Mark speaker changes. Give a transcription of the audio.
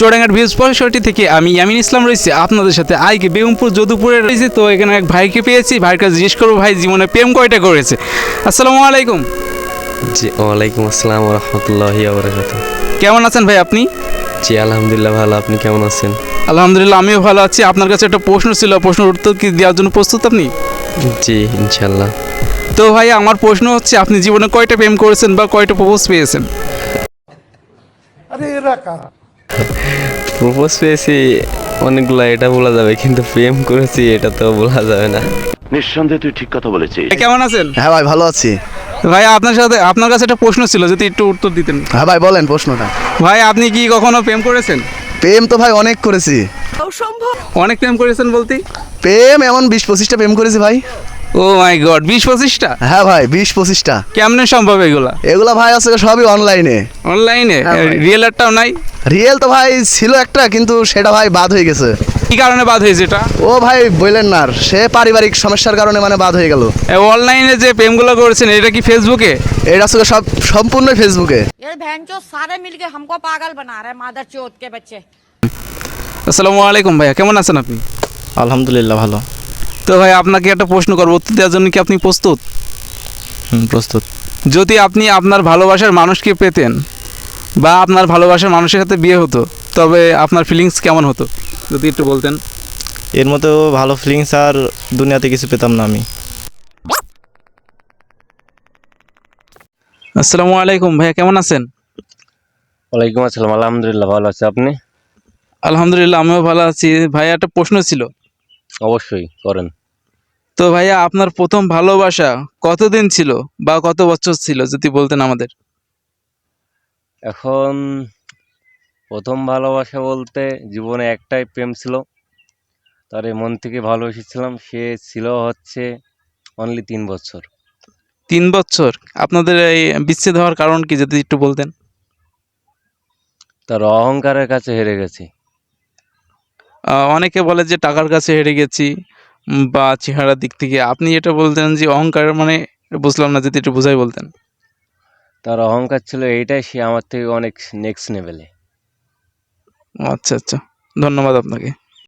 Speaker 1: চোরাঙ্গার views পঁয়ষট্টি থেকে আমি ইয়ামিন ইসলাম রয়েছি। আপনাদের সাথে আইকে বেগমপুর যদুপুরে রয়েছে। তো এখানে এক ভাইকে পেয়েছি। ভাইয়ের কাছে জিজ্ঞেস করব ভাই জীবনে প্রেম কয়টা করেছে? আসসালামু আলাইকুম।
Speaker 2: জি ওয়ালাইকুম আসসালাম রহমতুল্লাহি
Speaker 1: কেমন আছেন ভাই আপনি?
Speaker 2: জি আলহামদুলিল্লাহ ভালো। আপনি কেমন আছেন?
Speaker 1: আলহামদুলিল্লাহ আমিও ভালো আছি। আপনার কাছে একটা প্রশ্ন ছিল। প্রশ্নের উত্তর কি দেওয়ার জন্য প্রস্তুত আপনি?
Speaker 2: জি ইনশাল্লাহ
Speaker 1: তো ভাই আমার প্রশ্ন হচ্ছে আপনি জীবনে কয়টা প্রেম করেছেন বা কয়টা প্রপোজ পেয়েছেন?
Speaker 2: প্রপোজ পেয়েছি অনেকগুলো এটা বলা যাবে কিন্তু প্রেম করেছি এটা তো বলা যাবে না।
Speaker 3: নিঃসন্দেহে তুই ঠিক কথা বলেছিস।
Speaker 1: ভাই, কেমন আছেন?
Speaker 4: হ্যাঁ ভাই ভালো আছি।
Speaker 1: ভাই আপনার সাথে আপনার কাছে একটা প্রশ্ন ছিল যদি একটু উত্তর দিতেন।
Speaker 4: হ্যাঁ ভাই বলেন প্রশ্নটা।
Speaker 1: ভাই আপনি কি কখনো প্রেম করেছেন?
Speaker 4: প্রেম তো ভাই অনেক করেছি।
Speaker 1: অনেক প্রেম করেছেন বলতে
Speaker 4: প্রেম এমন বিশ পঁচিশটা প্রেম করেছি ভাই।
Speaker 1: ও মাই গড বিশ পঁচিশটা
Speaker 4: হ্যাঁ ভাই বিশ পঁচিশটা
Speaker 1: কেমনে সম্ভব এগুলা
Speaker 4: এগুলা ভাই আছে সবই অনলাইনে
Speaker 1: অনলাইনে
Speaker 4: হ্যাঁ ভাই।
Speaker 1: রিয়েলারটাও নাই
Speaker 4: রিয়েল তো ভাই ছিল একটা কিন্তু সেটা ভাই বাদ হয়ে গেছে
Speaker 1: কি কারণে বাদ হয়েছে এটা
Speaker 4: ও ভাই বললেন না আর, সে পারিবারিক সমস্যার কারণে মানে বাদ হয়ে গেল
Speaker 1: অনলাইনে যে প্রেমগুলো করেছেন এটা কি ফেসবুকে
Speaker 4: এটা আসলে সব সম্পূর্ণ ফেসবুকে
Speaker 5: ये बहन चो सारे मिलके हमको पागल बना रहे मादर चौथ के बच्चे
Speaker 1: আসসালামু আলাইকুম ভাইয়া কেমন আছেন আপনি
Speaker 6: আলহামদুলিল্লাহ ভালো
Speaker 1: তো ভাই আপনাকে একটা প্রশ্ন করব উত্তর দেওয়ার জন্য কি আপনি প্রস্তুত?
Speaker 6: হুম, প্রস্তুত।
Speaker 1: যদি আপনি আপনার ভালোবাসার মানুষকে পেতেন বা আপনার ভালোবাসার মানুষের সাথে বিয়ে হতো তবে আপনার ফিলিংস কেমন হতো? যদি একটু বলতেন।
Speaker 6: এর মতো ভালো ফিলিংস আর দুনিয়াতে কিছু পেতাম না আমি।
Speaker 1: আসসালামু আলাইকুম ভাইয়া কেমন আছেন?
Speaker 2: ওয়ালাইকুম আসসালাম আলহামদুলিল্লাহ ভালো আছে। আপনি?
Speaker 1: আলহামদুলিল্লাহ আমিও ভালো আছি। ভাইয়া একটা প্রশ্ন ছিল
Speaker 2: অবশ্যই করেন।
Speaker 1: তো ভাইয়া আপনার প্রথম ভালোবাসা কতদিন ছিল বা কত বছর ছিল যদি বলতেন আমাদের?
Speaker 2: এখন প্রথম ভালোবাসা বলতে জীবনে একটাই প্রেম ছিল। তার মন থেকে ভালোবেসেছিলাম সে ছিল হচ্ছে অনলি তিন বছর।
Speaker 1: তিন বছর? আপনাদের এই বিচ্ছেদ হওয়ার কারণ কি যদি একটু বলতেন?
Speaker 2: তার অহংকারের কাছে হেরে গেছি।
Speaker 1: অনেকে বলে যে টাকার কাছে হেরে গেছি বা চেহারার দিক থেকে। আপনি যেটা বলতেন যে অহংকার মানে বুঝলাম না যদি একটু বুঝাই বলতেন।
Speaker 2: তার অহংকার ছিল এইটাই সে আমার থেকে অনেক নেক্সট লেভেলে
Speaker 1: আচ্ছা আচ্ছা। ধন্যবাদ আপনাকে।